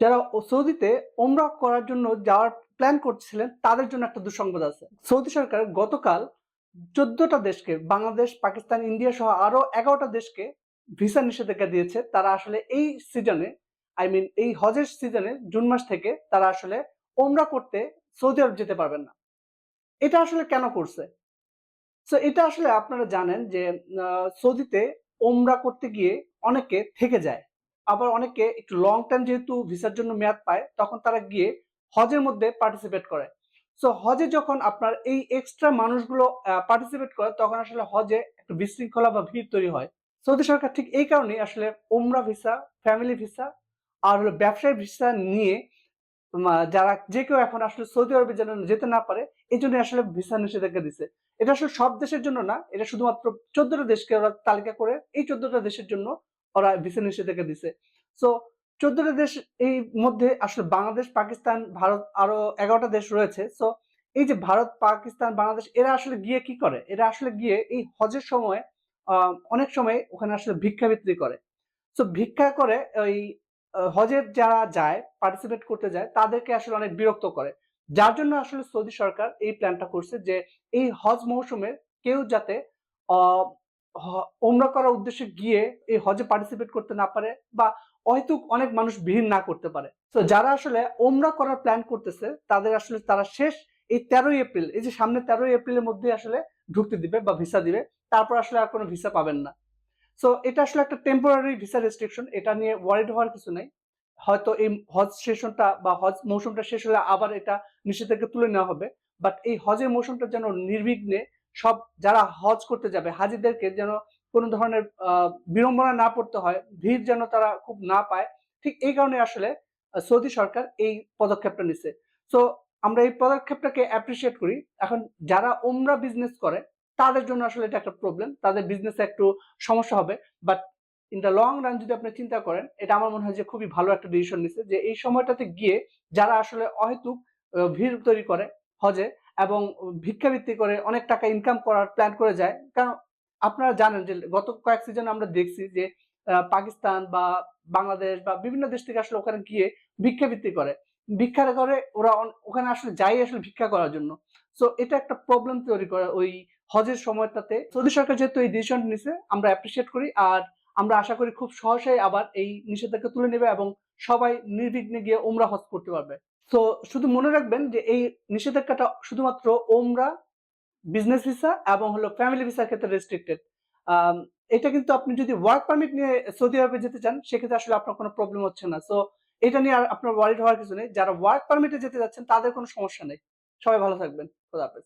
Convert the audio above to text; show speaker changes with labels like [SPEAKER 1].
[SPEAKER 1] যারা সৌদিতে ওমরা করার জন্য যাওয়ার প্ল্যান করছিলেন, তাদের জন্য একটা দুঃসংবাদ আছে। সৌদি সরকার গতকাল চোদ্দটা দেশকে, বাংলাদেশ, পাকিস্তান, ইন্ডিয়া সহ আরও এগারোটা দেশকে ভিসা নিষেধাজ্ঞা দিয়েছে। তারা আসলে এই সিজনে আই মিন এই হজের সিজনে জুন মাস থেকে তারা আসলে ওমরা করতে সৌদি আরব যেতে পারবেন না। এটা আসলে কেন করছে? সো এটা আসলে আপনারা জানেন যে সৌদিতে ওমরা করতে গিয়ে অনেকে থেকে যায়। আবার অনেকে একটু লং টাইম যেহেতু ভিসার জন্য মেয়াদ পায়, তখন তারা গিয়ে হজের মধ্যে পার্টিসিপেট করে। সো হজে যখন আপনার এই এক্সট্রা মানুষগুলো পার্টিসিপেট করে, তখন আসলে হজে একটু বিশৃঙ্খলা বা ভিড় তৈরি হয়। সৌদি সরকার ঠিক এই কারণে আসলে ওমরা ভিসা ফ্যামিলি ভিসা, আর হলো ব্যবসায়ী ভিসা নিয়ে যারা যে কেউ এখন আসলে সৌদি আরবে যেন যেতে না পারে, এই জন্য আসলে ভিসা নিষেধাজ্ঞা দিছে। এটা আসলে সব দেশের জন্য না, এটা শুধুমাত্র চোদ্দটা দেশকে ওরা তালিকা করে, এই চোদ্দটা দেশের জন্য ওরা ভিসা নিষেধাজ্ঞা দিছে। সো চোদ্দটা দেশ এই মধ্যে আসলে বাংলাদেশ, পাকিস্তান, ভারত আরও এগারোটা দেশ রয়েছে। সো এই যে ভারত, পাকিস্তান, বাংলাদেশ, এরা আসলে গিয়ে কি করে? এরা আসলে গিয়ে এই হজের সময় অনেক সময় ওখানে আসলে ভিক্ষাবৃত্তি করে। সো ভিক্ষা করে ওই হজের যারা যায় পার্টিসিপেট করতে যায়, তাদেরকে আসলে অনেক বিরক্ত করে। যার জন্য আসলে সৌদি সরকার এই প্ল্যানটা করছে যে, এই হজ মৌসুমে কেউ যাতে ওমরা করার উদ্দেশ্যে গিয়ে এই হজে পার্টিসিপেট করতে না পারে বা হয়তো অনেক মানুষ ভিড় না করতে পারে। তো যারা আসলে ওমরা করার প্ল্যান করতেছে, তাদের আসলে তারা শেষ এই তেরোই এপ্রিল, এই যে সামনে তেরোই এপ্রিলের মধ্যে আসলে ঢুকতে দিবে বা ভিসা দিবে, তারপর আসলে আর কোনো ভিসা পাবেন না। সো এটা আসলে একটা টেম্পোরারি ভিসা রেস্ট্রিকশন এটা নিয়ে ওয়ারিড হওয়ার কিছু নেই। হয়তো এই হজ সেশনটা বা হজ মৌসুমটা শেষ হলে আবার এটা নিষেধাজ্ঞা তুলে নেওয়া হবে বাট এই হজের মৌসুমটা যেন নির্বিঘ্নে সব যারা হজ করতে যাবে, হাজিদেরকে যেন কোনো ধরনের বিড়ম্বনা না পড়তে হয়, ভিড় যেন তারা খুব না পায়। ঠিক এই কারণে আসলে সৌদি সরকার এই পদক্ষেপটা নিছে। সো আমরা এই পদক্ষেপটাকে অ্যাপ্রিসিয়েট করি। এখন যারা ওমরা বিজনেস করে, তাদের জন্য আসলে এটা একটা প্রবলেম তাদের বিজনেসে একটু সমস্যা হবে। But in the long run যদি আপনি চিন্তা করেন, এটা আমার মনে হয় যে খুবই ভালো একটা ডিসিশন নিচ্ছে যে এই সময়টাতে গিয়ে যারা আসলে অহেতুক ভিড় তৈরি করে হজে এবং ভিক্ষাবৃত্তি করে অনেক টাকা ইনকাম করার প্ল্যান করে যায়। কারণ আপনারা জানেন যে গত কয়েক সিজন আমরা দেখছি যে পাকিস্তান বা বাংলাদেশ বা বিভিন্ন দেশ থেকে আসলে ওখানে গিয়ে ভিক্ষাবৃত্তি করে। ভিক্ষা করে ওরা ওখানে আসলে যাই আসলে ভিক্ষা করার জন্য। সো এটা একটা প্রবলেম তৈরি করে ওই হজের সময়টাতে। সৌদি সরকার যেহেতু এই ডিসিশন নিছে, আমরা অ্যাপ্রিসিয়েট করি আর আমরা আশা করি খুব সহসাই আবার এই নিষেধাজ্ঞা তুলে নেবে এবং সবাই নির্বিঘ্নে গিয়ে ওমরা হজ করতে পারবে। তো শুধু মনে রাখবেন যে এই নিষেধাজ্ঞাটা শুধুমাত্র ওমরা বিজনেস ভিসা এবং হলো ফ্যামিলি ভিসার ক্ষেত্রে রেস্ট্রিক্টেড এটা কিন্তু আপনি যদি ওয়ার্ক পারমিট নিয়ে সৌদি আরবে যেতে চান, সেক্ষেত্রে আসলে আপনার কোনো প্রবলেম হচ্ছে না। সো এটা নিয়ে আর আপনার ওয়ারিড হওয়ার কিছু নেই। যারা ওয়ার্ক পারমিটে যেতে যাচ্ছেন, তাদের কোনো সমস্যা নেই। সবাই ভালো থাকবেন। খোদা হাফেজ।